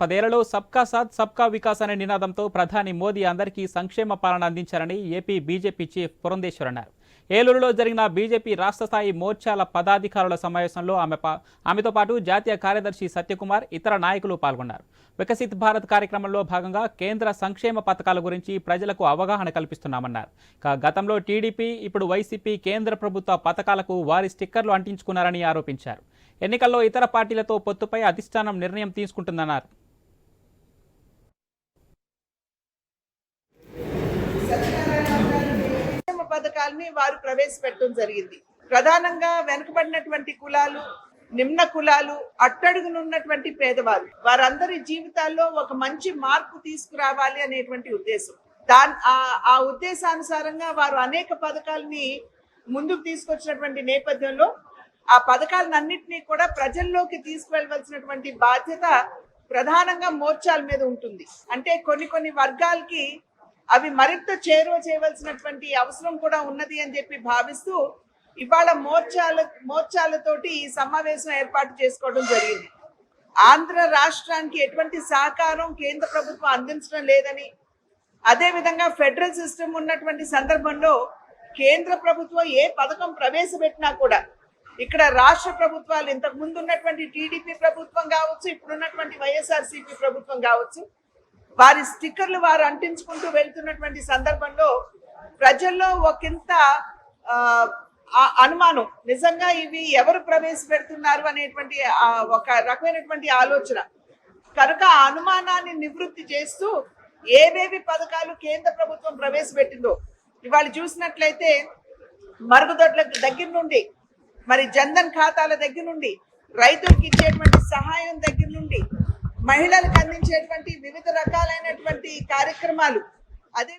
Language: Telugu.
పదేళ్ళలో సబ్కా సాత్ సబ్కా వికాస్ అనే నినాదంతో ప్రధాని మోదీ అందరికీ సంక్షేమ పాలన అందించారని ఏపీ బీజేపీ చీఫ్ పురంధేశ్వర్ అన్నారు. ఏలూరులో జరిగిన బీజేపీ రాష్ట్ర స్థాయి మోర్చాల పదాధికారుల సమావేశంలో ఆమె ఆమెతో పాటు జాతీయ కార్యదర్శి సత్యకుమార్ ఇతర నాయకులు పాల్గొన్నారు. వికసిత్ భారత్ కార్యక్రమంలో భాగంగా కేంద్ర సంక్షేమ పథకాల గురించి ప్రజలకు అవగాహన కల్పిస్తున్నామన్నారు. ఇక గతంలో టీడీపీ ఇప్పుడు వైసీపీ కేంద్ర ప్రభుత్వ పథకాలకు వారి స్టిక్కర్లు అంటించుకున్నారని ఆరోపించారు. ఎన్నికల్లో ఇతర పార్టీలతో పొత్తుపై అధిష్టానం నిర్ణయం తీసుకుంటుందన్నారు సంక్షేమ పథకాలని వారు ప్రవేశపెట్టడం జరిగింది. ప్రధానంగా వెనుకబడినటువంటి కులాలు నిమ్న కులాలు అట్టడుగునున్నటువంటి పేదవారు వారందరి జీవితాల్లో ఒక మంచి మార్పు తీసుకురావాలి అనేటువంటి ఉద్దేశం. దాని ఆ- ఆ ఉద్దేశానుసారంగా వారు అనేక పథకాలని ముందుకు తీసుకొచ్చినటువంటి నేపథ్యంలో ఆ పథకాలన్నింటినీ కూడా ప్రజల్లోకి తీసుకువెళ్ళవలసినటువంటి బాధ్యత ప్రధానంగా మోర్చాల మీద ఉంటుంది. అంటే కొన్ని కొన్ని వర్గాలకి అవి మరింత చేరువ చేయవలసినటువంటి అవసరం కూడా ఉన్నది అని చెప్పి భావిస్తూ ఇవాళ మోర్చాల మోర్చాలతోటి ఈ సమావేశం ఏర్పాటు చేసుకోవడం జరిగింది. ఆంధ్ర రాష్ట్రానికి ఎటువంటి సహకారం కేంద్ర ప్రభుత్వం అందించడం లేదని అదే విధంగా ఫెడరల్ సిస్టమ్ ఉన్నటువంటి సందర్భంలో కేంద్ర ప్రభుత్వం ఏ పథకం ప్రవేశపెట్టినా కూడా ఇక్కడ రాష్ట్ర ప్రభుత్వాలు ఇంతకు ముందు ఉన్నటువంటి టీడీపీ ప్రభుత్వం కావచ్చు ఇప్పుడున్నటువంటి వైఎస్ఆర్సీపీ ప్రభుత్వం కావచ్చు వారి స్టిక్కర్లు వారు అంటించుకుంటూ వెళ్తున్నటువంటి సందర్భంలో ప్రజల్లో ఒకంత ఆ, అనుమానం. నిజంగా ఇవి ఎవరు ప్రవేశపెడుతున్నారు అనేటువంటి ఒక రకమైనటువంటి ఆలోచన. కనుక ఆ అనుమానాన్ని నివృత్తి చేస్తూ ఏవేవి పథకాలు కేంద్ర ప్రభుత్వం ప్రవేశపెట్టిందో ఇవాళ చూసినట్లయితే మరుగుదొడ్ల దగ్గర నుండి మరి జన్ధన్ ఖాతాల దగ్గర నుండి రైతులకు ఇచ్చేటువంటి సహాయం దగ్గర నుండి మహిళలకు అందించేటువంటి వివిధ రకాలైనటువంటి కార్యక్రమాలు. అదే